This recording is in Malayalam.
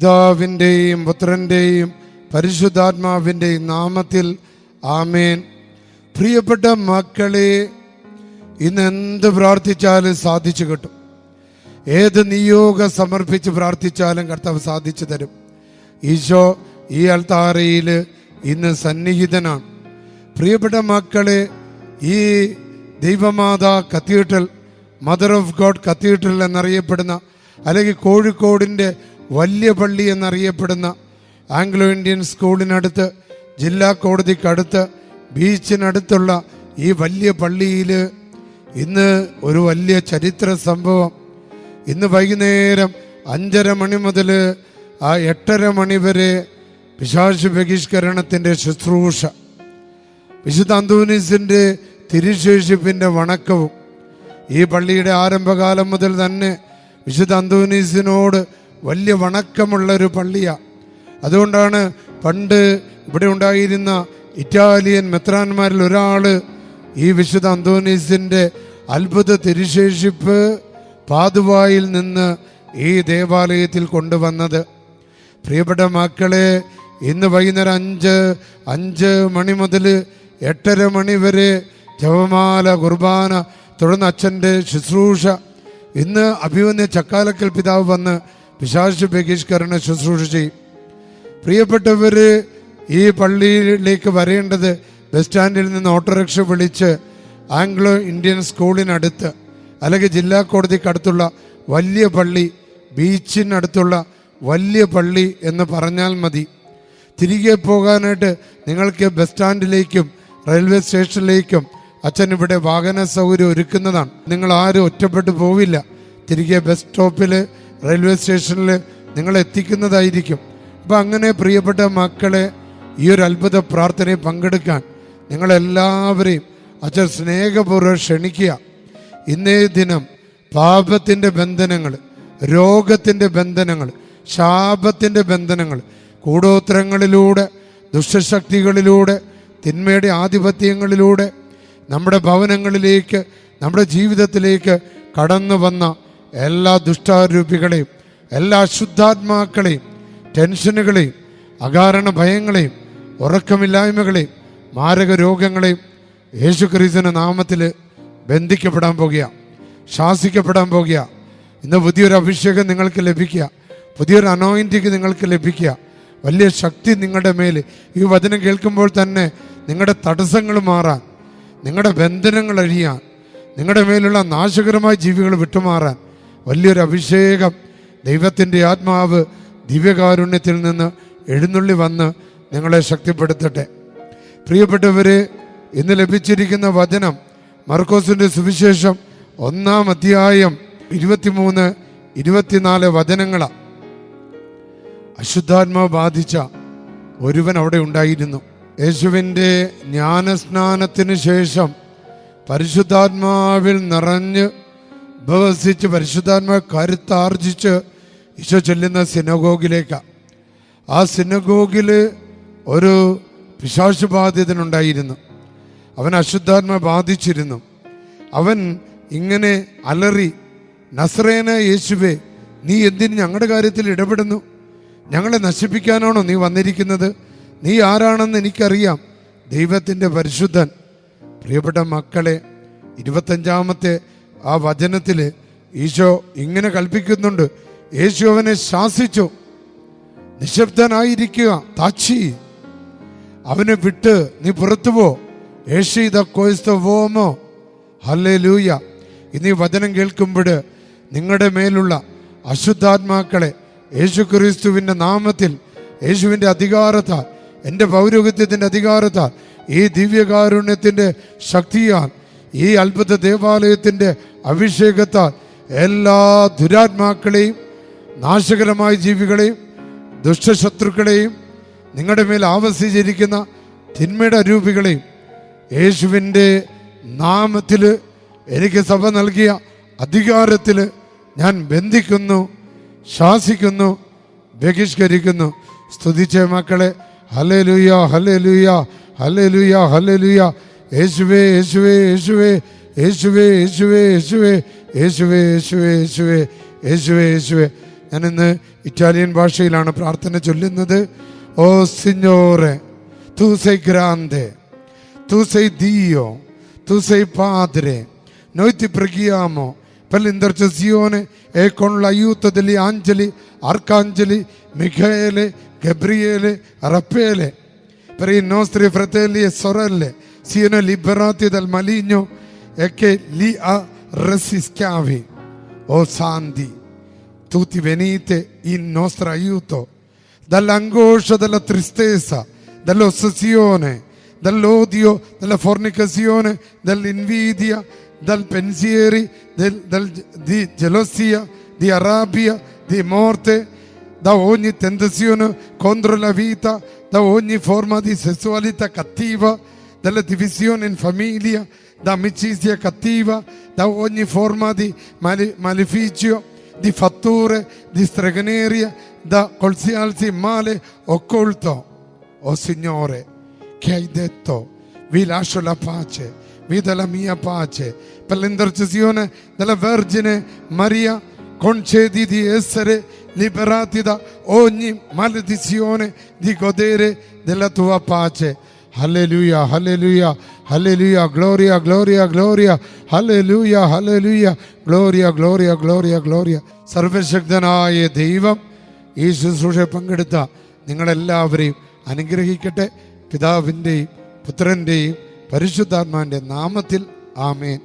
പിതാവിന്റെയും പുത്രന്റെയും പരിശുദ്ധാത്മാവിന്റെയും നാമത്തിൽ ആമേൻ. പ്രിയപ്പെട്ട മക്കളെ ഇന്ന് എന്ത് പ്രാർത്ഥിച്ചാലും സാധിച്ചു കിട്ടും. ഏത് നിയോഗം സമർപ്പിച്ച് പ്രാർത്ഥിച്ചാലും കർത്താവ് സാധിച്ചു തരും. ഈശോ ഈ അൾത്താറയിൽ ഇന്ന് സന്നിഹിതനാണ്. പ്രിയപ്പെട്ട മക്കളെ ഈ ദൈവമാതാ cathedral mother of God cathedral എന്നറിയപ്പെടുന്ന അല്ലെങ്കിൽ കോഴിക്കോടിന്റെ വലിയ പള്ളി എന്നറിയപ്പെടുന്ന ആംഗ്ലോ ഇന്ത്യൻ സ്കൂളിനടുത്ത് ജില്ലാ കോടതിക്കടുത്ത് ബീച്ചിനടുത്തുള്ള ഈ വലിയ പള്ളിയിൽ ഇന്ന് ഒരു വലിയ ചരിത്ര സംഭവം. ഇന്ന് വൈകുന്നേരം അഞ്ചര മണി മുതൽ ആ എട്ടര മണി വരെ പിശാച് ബഹിഷ്കരണത്തിന്റെ ശുശ്രൂഷ. വിശുദ്ധ അന്തോനീസിന്റെ തിരുശേഷിപ്പിന്റെ വണക്കവും ഈ പള്ളിയുടെ ആരംഭകാലം മുതൽ തന്നെ വിശുദ്ധ അന്തോനീസിനോട് വലിയ വണക്കമുള്ള ഒരു പള്ളിയാണ് അതുകൊണ്ടാണ് പണ്ട് ഇവിടെ ഉണ്ടായിരുന്ന ഇറ്റാലിയൻ മെത്രാന്മാരിൽ ഒരാൾ ഈ വിശുദ്ധ അന്തോനീസിന്റെ അത്ഭുത തിരുശേഷിപ്പ് പാതുവായിൽ നിന്ന് ഈ ദേവാലയത്തിൽ കൊണ്ടുവന്നത്. പ്രിയപ്പെട്ട മക്കളെ ഇന്ന് വൈകുന്നേരം അഞ്ച് അഞ്ച് മണി മുതൽ എട്ടര മണി വരെ ജപമാല കുർബാന തുടർന്ന് അച്ഛന്റെ ശുശ്രൂഷ. ഇന്ന് അഭിമന്യ ചക്കാലക്കൽ പിതാവ് വന്ന് പിശാച് ശുശ്രൂഷ ചെയ്യും. പ്രിയപ്പെട്ടവർ ഈ പള്ളിയിലേക്ക് വരേണ്ടത് ബസ് സ്റ്റാൻഡിൽ നിന്ന് ഓട്ടോറിക്ഷ വിളിച്ച് ആംഗ്ലോ ഇന്ത്യൻ സ്കൂളിനടുത്ത് അല്ലെങ്കിൽ ജില്ലാ കോടതിക്കടുത്തുള്ള വലിയ പള്ളി ബീച്ചിനടുത്തുള്ള വലിയ പള്ളി എന്ന് പറഞ്ഞാൽ മതി. തിരികെ പോകാനായിട്ട് നിങ്ങൾക്ക് ബസ് സ്റ്റാൻഡിലേക്കും റെയിൽവേ സ്റ്റേഷനിലേക്കും അച്ഛൻ ഇവിടെ വാഹന സൗകര്യം ഒരുക്കുന്നതാണ്. നിങ്ങൾ ആരും ഒറ്റപ്പെട്ടു പോവില്ല. തിരികെ ബസ് സ്റ്റോപ്പിൽ റെയിൽവേ സ്റ്റേഷനിൽ നിങ്ങൾ എത്തിക്കുന്നതായിരിക്കും. അപ്പം അങ്ങനെ പ്രിയപ്പെട്ട മക്കളെ ഈ ഒരു അത്ഭുത പ്രാർത്ഥനയിൽ പങ്കെടുക്കാൻ നിങ്ങളെല്ലാവരെയും അച്ഛൻ സ്നേഹപൂർവം ക്ഷണിക്കുക. ഇന്നേ ദിനം പാപത്തിന്റെ ബന്ധനങ്ങൾ രോഗത്തിന്റെ ബന്ധനങ്ങൾ ശാപത്തിന്റെ ബന്ധനങ്ങൾ കൂടോത്രങ്ങളിലൂടെ ദുഷ്ടശക്തികളിലൂടെ തിന്മയുടെ ആധിപത്യങ്ങളിലൂടെ നമ്മുടെ ഭവനങ്ങളിലേക്ക് നമ്മുടെ ജീവിതത്തിലേക്ക് കടന്നു വന്ന എല്ലാ ദുഷ്ടാരൂപികളെയും എല്ലാ അശുദ്ധാത്മാക്കളെയും ടെൻഷനുകളെയും അകാരണ ഭയങ്ങളെയും ഉറക്കമില്ലായ്മകളെയും മാരക രോഗങ്ങളെയും യേശു ക്രിസ്തുവിന്റെ നാമത്തിൽ ബന്ധിക്കപ്പെടാൻ പോകുക ശാസിക്കപ്പെടാൻ പോകുക. ഇന്ന് പുതിയൊരു അഭിഷേകം നിങ്ങൾക്ക് ലഭിക്കുക പുതിയൊരു അനോയിന്റിക്ക് നിങ്ങൾക്ക് ലഭിക്കുക. വലിയ ശക്തി നിങ്ങളുടെ മേൽ ഈ വചനം കേൾക്കുമ്പോൾ തന്നെ നിങ്ങളുടെ തടസ്സങ്ങൾ മാറാൻ നിങ്ങളുടെ ബന്ധനങ്ങൾ അഴിയാൻ നിങ്ങളുടെ മേലുള്ള നാശകരമായ ജീവികൾ വിട്ടുമാറാൻ വലിയൊരു അഭിഷേകം ദൈവത്തിന്റെ ആത്മാവ് ദിവ്യകാരുണ്യത്തിൽ നിന്ന് എഴുന്നള്ളി വന്ന് നിങ്ങളെ ശക്തിപ്പെടുത്തട്ടെ. പ്രിയപ്പെട്ടവരെ ഇന്ന് ലഭിച്ചിരിക്കുന്ന വചനം മർക്കോസിന്റെ സുവിശേഷം ഒന്നാം അധ്യായം ഇരുപത്തിമൂന്ന് ഇരുപത്തിനാല് വചനങ്ങളാണ് അശുദ്ധാത്മാവ് ബാധിച്ച ഒരുവൻ അവിടെ ഉണ്ടായിരുന്നു. യേശുവിന്റെ ജ്ഞാനസ്നാനത്തിന് ശേഷം പരിശുദ്ധാത്മാവിൽ നിറഞ്ഞ് ഉപവസിച്ച് പരിശുദ്ധാത്മ കരുത്താർജിച്ച് ഈശോ ചെല്ലുന്ന സിനഗോഗിലേക്കാണ് ആ സിനഗോഗിൽ ഒരു പിശാശു ബാധിതനുണ്ടായിരുന്നു. അവൻ അശുദ്ധാത്മ ബാധിച്ചിരുന്നു. അവൻ ഇങ്ങനെ അലറി നസ്രേന യേശുവേ നീ എന്തിന് ഞങ്ങളുടെ കാര്യത്തിൽ ഇടപെടുന്നു? ഞങ്ങളെ നശിപ്പിക്കാനാണോ നീ വന്നിരിക്കുന്നത്? നീ ആരാണെന്ന് എനിക്കറിയാം. ദൈവത്തിന്റെ പരിശുദ്ധൻ. പ്രിയപ്പെട്ട മക്കളെ ഇരുപത്തഞ്ചാമത്തെ ആ വചനത്തിൽ ഈശോ ഇങ്ങനെ കൽപ്പിക്കുന്നുണ്ട്. യേശു അവനെ ശാസിച്ചു. നിശബ്ദനായിരിക്കുക താച്ചി. അവനെ വിട്ട് നീ പുറത്തു പോ. ഇത കോസ്തവോമോ ഹല്ലേ ലൂയ ഇനി വചനം കേൾക്കുമ്പോൾ നിങ്ങളുടെ മേലുള്ള അശുദ്ധാത്മാക്കളെ യേശു ക്രിസ്തുവിന്റെ നാമത്തിൽ യേശുവിന്റെ അധികാരത്താൽ എന്റെ പൗരോഹിത്യത്തിന്റെ അധികാരത്താൽ ഈ ദിവ്യകാരുണ്യത്തിന്റെ ശക്തിയാൽ ഈ അത്ഭുത ദേവാലയത്തിന്റെ അഭിഷേകത്താൽ എല്ലാ ദുരാത്മാക്കളെയും നാശകരമായ ജീവികളെയും ദുഷ്ടശത്രുക്കളെയും നിങ്ങളുടെ മേൽ ആവസിച്ചിരിക്കുന്ന തിന്മയുടെ അരൂപികളെയും യേശുവിന്റെ നാമത്തിൽ എനിക്ക് സഭ നൽകിയ അധികാരത്തിൽ ഞാൻ ബന്ധിക്കുന്നു ശാസിക്കുന്നു ബഹിഷ്കരിക്കുന്നു. സ്തുതിച്ച മക്കളെ. ഹലേ ലുയ ഹലേ ലുയ ഹലേ ലുയ ഹലേ ലുയ യേശുവേ യേശുവേ യേശുവേ യേശുവേ യേശുവേ യേശുവേ യേശുവേ യേശുവേ യേശുവേ യേശുവേ യേശുവേ ഞാൻ ഇറ്റാലിയൻ ഭാഷയിലാണ് പ്രാർത്ഥന ചൊല്ലുന്നത് ഓ സിഞ്ഞോറെ tu sei grande tu sei Dio tu sei Padre noi ti preghiamo per l'intercessione e con l'aiuto degli angeli arcangeli Michele Gabriele Raffaele per i nostri fratelli e sorelle siano liberati dal maligno e che li ha resi schiavi o santi tutti venite in nostro aiuto. Dall'angoscia, dalla tristezza, dall'ossessione, dall'odio, dalla fornicazione, dall'invidia, dal pensieri, del- dal- di gelosia, di rabbia, di morte, da ogni tentazione contro la vita, da ogni forma di sessualità cattiva, dalla divisione in famiglia, da amicizia cattiva, da ogni forma di male- maleficio, di fatture, di stregoneria, da qualsiasi male occulto. Oh Signore, che hai detto, vi lascio la pace, vi do la mia pace. Per l'intercessione della Vergine Maria, concedi di essere liberati da ogni maledizione, di godere della tua pace. ഹലലൂയ ഹലലൂയ ഹലലൂയ ഗ്ലോറിയ ഗ്ലോറിയ ഗ്ലോറിയ ഹലലൂയ ഹലലൂയ ഗ്ലോറിയ ഗ്ലോറിയ ഗ്ലോറിയ ഗ്ലോറിയ സർവശക്തനായ ദൈവം ഈ ശുശ്രൂഷ പങ്കെടുത്ത നിങ്ങളെല്ലാവരെയും അനുഗ്രഹിക്കട്ടെ. പിതാവിന്റെയും പുത്രന്റെയും പരിശുദ്ധാത്മാന്റെ നാമത്തിൽ ആമേൻ.